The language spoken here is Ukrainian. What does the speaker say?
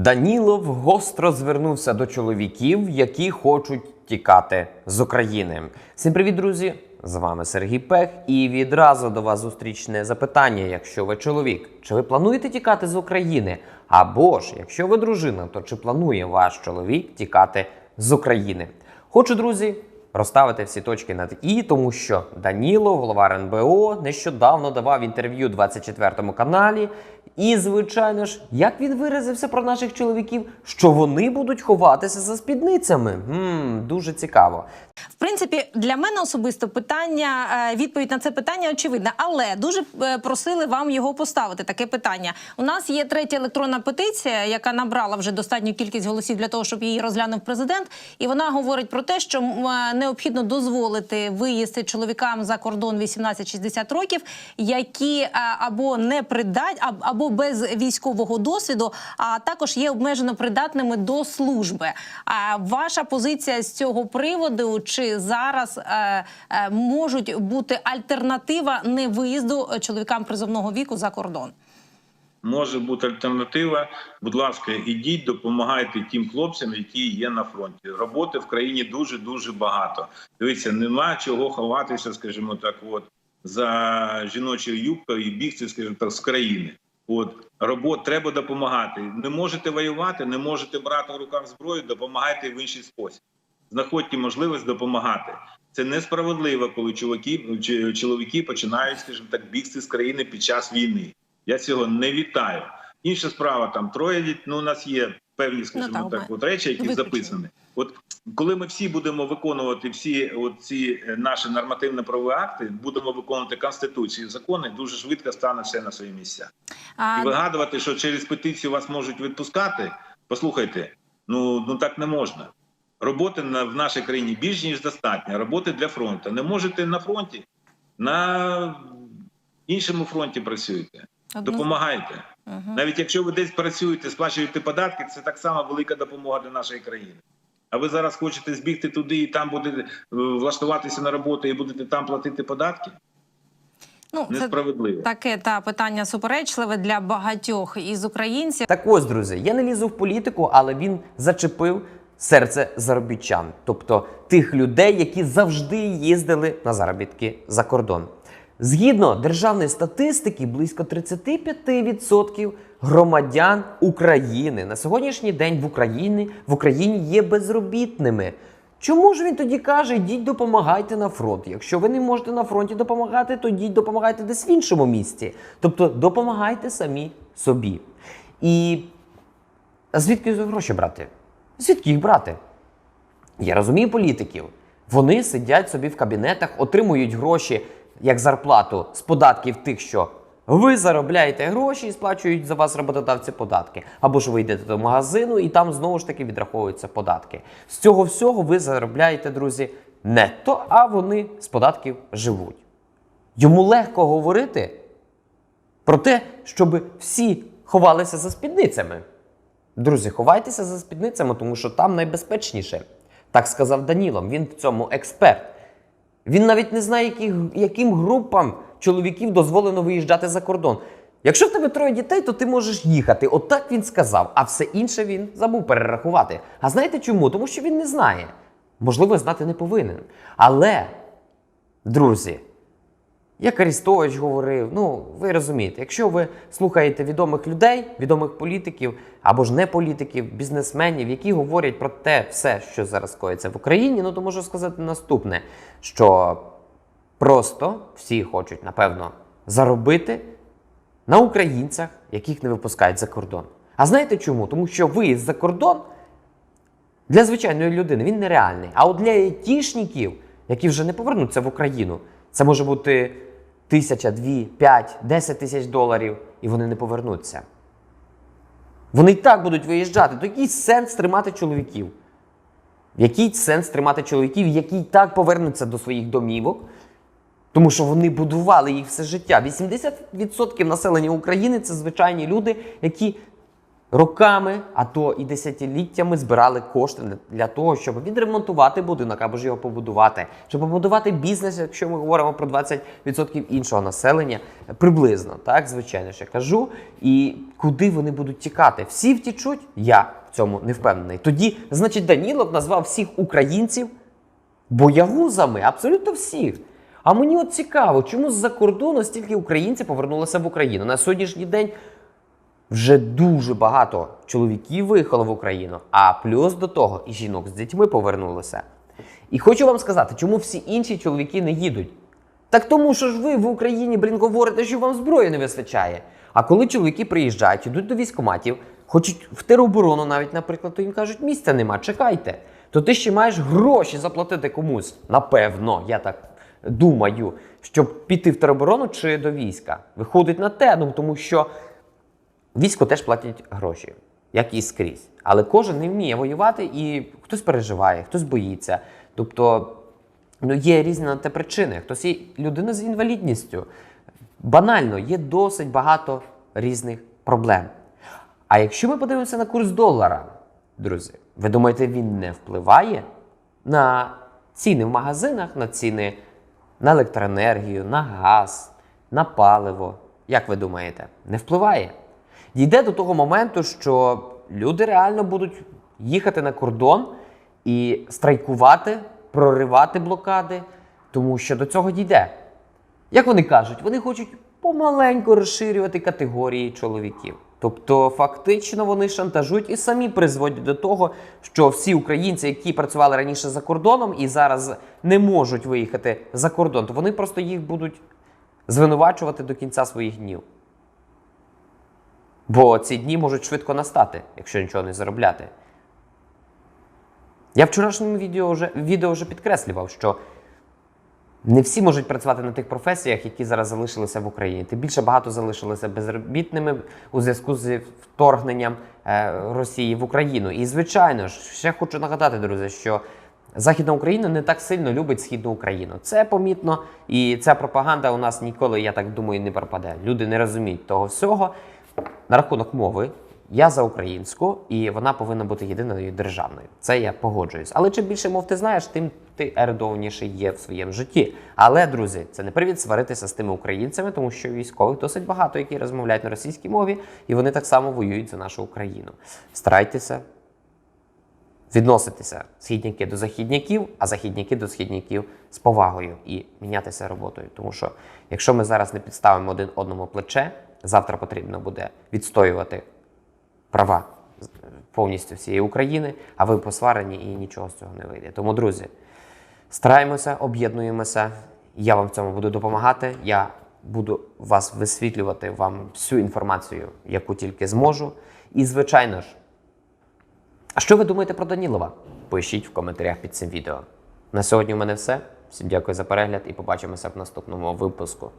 Данілов гостро звернувся до чоловіків, які хочуть тікати з України. Всім привіт, друзі! З вами Сергій Пех, і відразу до вас зустрічне запитання: якщо ви чоловік, чи ви плануєте тікати з України? Або ж, якщо ви дружина, то чи планує ваш чоловік тікати з України? Хочу, друзі, розставити всі точки над і, тому що Даніло, голова РНБО, нещодавно давав інтерв'ю 24 каналі. І, звичайно ж, як він виразився про наших чоловіків, що вони будуть ховатися за спідницями. Мм, дуже цікаво. В принципі, для мене особисто питання, е, відповідь на це питання очевидна, але дуже е, просили вам його поставити. Таке питання. У нас є третя електронна петиція, яка набрала вже достатню кількість голосів для того, щоб її розглянув президент. І вона говорить про те, що е, необхідно дозволити виїзд чоловікам за кордон 18-60 років, які або не придать, аб- без військового досвіду, а також є обмежено придатними до служби. А ваша позиція з цього приводу? Чи зараз е, е, можуть бути альтернатива не виїзду чоловікам призовного віку за кордон? може бути альтернатива. Будь ласка, ідіть, допомагайте тим хлопцям, які є на фронті. Роботи в країні дуже дуже багато. Дивіться, нема чого ховатися, скажімо так, от за жіночою юбкою і бігти, скажімо так, з країни. От робот треба допомагати. Не можете воювати, не можете брати в руках зброю, допомагайте в інший спосіб. Знаходьте можливість допомагати. Це несправедливо, коли чоловіки, чоловіки починають, скажімо так, бігти з країни під час війни. Я цього не вітаю. Інша справа там троє діт- ну, у нас є певні, скажімо так, так, от речі, які записані. От коли ми всі будемо виконувати всі от ці е, наші нормативно-правові акти, будемо виконувати конституцію, закони, дуже швидко стане все на свої місця. А, І вигадувати, що через петицію вас можуть відпускати. Послухайте, ну ну так не можна. Роботи на в нашій країні більш ніж достатньо. Роботи для фронту. Не можете на фронті, на іншому фронті працюєте. одно- Допомагайте. Мгм. Навіть якщо ви десь працюєте, сплачуєте податки, це так само велика допомога для нашої країни. А ви зараз хочете збігти туди і там будете е, влаштуватися на роботу і будете там платити податки? Ну, це Несправедливо. таке та питання суперечливе для багатьох із українців. Так ось, друзі, я не лізу в політику, але він зачепив серце заробітчан, тобто тих людей, які завжди їздили на заробітки за кордон. Згідно державної статистики, близько 35% громадян України на сьогоднішній день в Україні в Україні є безробітними. Чому ж він тоді каже, йдіть допомагайте на фронт? Якщо ви не можете на фронті допомагати, то йдіть допомагайте десь в іншому місці. Тобто допомагайте самі собі. І звідки гроші брати? Звідки їх брати? Я розумію політиків. Вони сидять собі в кабінетах, отримують гроші як зарплату з податків тих, що ви заробляєте гроші і сплачують за вас роботодавці податки. Або ж ви йдете до магазину і там знову ж таки відраховуються податки. З цього всього ви заробляєте, друзі, нетто, а вони з податків живуть. Йому легко говорити про те, щоб всі ховалися за спідницями. Друзі, ховайтеся за спідницями, тому що там найбезпечніше. Так сказав Данілом, він в цьому експерт. Він навіть не знає, які, яким групам чоловіків дозволено виїжджати за кордон. Якщо в тебе троє дітей, то ти можеш їхати. Отак він сказав, а все інше він забув перерахувати. А знаєте чому? Тому що він не знає. Можливо, знати не повинен. Але, друзі, як Арістович говорив, ну ви розумієте, якщо ви слухаєте відомих людей, відомих політиків або ж не політиків, бізнесменів, які говорять про те все, що зараз коїться в Україні, ну то можу сказати наступне: що просто всі хочуть, напевно, заробити на українцях, яких не випускають за кордон. А знаєте чому? Тому що виїзд за кордон для звичайної людини він нереальний. А от для айтішників, які вже не повернуться в Україну, це може бути тисяча, дві, п'ять, десять тисяч доларів, і вони не повернуться. Вони і так будуть виїжджати. То який сенс тримати чоловіків? Який сенс тримати чоловіків, які і так повернуться до своїх домівок, тому що вони будували їх все життя. 80% населення України це звичайні люди, які роками, а то і десятиліттями збирали кошти для того, щоб відремонтувати будинок або ж його побудувати, щоб побудувати бізнес, якщо ми говоримо про 20% іншого населення, приблизно, так, звичайно ж я кажу. І куди вони будуть тікати? Всі втічуть? Я в цьому не впевнений. Тоді, значить, Данілов назвав всіх українців боягузами, абсолютно всіх. А мені от цікаво, чому з-за кордону стільки українців повернулося в Україну. На сьогоднішній день вже дуже багато чоловіків виїхало в Україну, а плюс до того і жінок з дітьми повернулося. І хочу вам сказати, чому всі інші чоловіки не їдуть. Так тому, що ж ви в Україні, блін, говорите, що вам зброї не вистачає. А коли чоловіки приїжджають, ідуть до військкоматів, хочуть в тероборону навіть, наприклад, то їм кажуть, місця нема, чекайте. То ти ще маєш гроші заплатити комусь. Напевно, я так думаю, щоб піти в тероборону чи до війська. Виходить на те, ну тому що Військо теж платять гроші, як і скрізь. Але кожен не вміє воювати, і хтось переживає, хтось боїться. Тобто ну, є різні на те причини. Хтось є людина з інвалідністю. Банально, є досить багато різних проблем. А якщо ми подивимося на курс долара, друзі, ви думаєте, він не впливає на ціни в магазинах, на ціни на електроенергію, на газ, на паливо? Як ви думаєте, не впливає? Дійде до того моменту, що люди реально будуть їхати на кордон і страйкувати, проривати блокади, тому що до цього дійде. Як вони кажуть, вони хочуть помаленьку розширювати категорії чоловіків. Тобто, фактично, вони шантажують і самі призводять до того, що всі українці, які працювали раніше за кордоном і зараз не можуть виїхати за кордон, то вони просто їх будуть звинувачувати до кінця своїх днів. Бо ці дні можуть швидко настати, якщо нічого не заробляти. Я вчорашньому відео вже, відео вже підкреслював, що не всі можуть працювати на тих професіях, які зараз залишилися в Україні. Тим більше багато залишилися безробітними у зв'язку з вторгненням е, Росії в Україну. І, звичайно ж, ще хочу нагадати, друзі, що Західна Україна не так сильно любить Східну Україну. Це помітно, і ця пропаганда у нас ніколи, я так думаю, не пропаде. Люди не розуміють того всього. На рахунок мови, я за українську, і вона повинна бути єдиною державною. Це я погоджуюсь. Але чим більше мов ти знаєш, тим ти ерудованіший є в своєму житті. Але, друзі, це не привід сваритися з тими українцями, тому що військових досить багато, які розмовляють на російській мові, і вони так само воюють за нашу Україну. Старайтеся відноситися східняки до західняків, а західняки до східняків з повагою і мінятися роботою. Тому що якщо ми зараз не підставимо один одному плече, завтра потрібно буде відстоювати права повністю всієї України, а ви посварені і нічого з цього не вийде. Тому, друзі, стараємося, об'єднуємося. Я вам в цьому буду допомагати. Я буду вас висвітлювати вам всю інформацію, яку тільки зможу. І, звичайно ж, а що ви думаєте про Данілова? Пишіть в коментарях під цим відео. На сьогодні у мене все. Всім дякую за перегляд і побачимося в наступному випуску.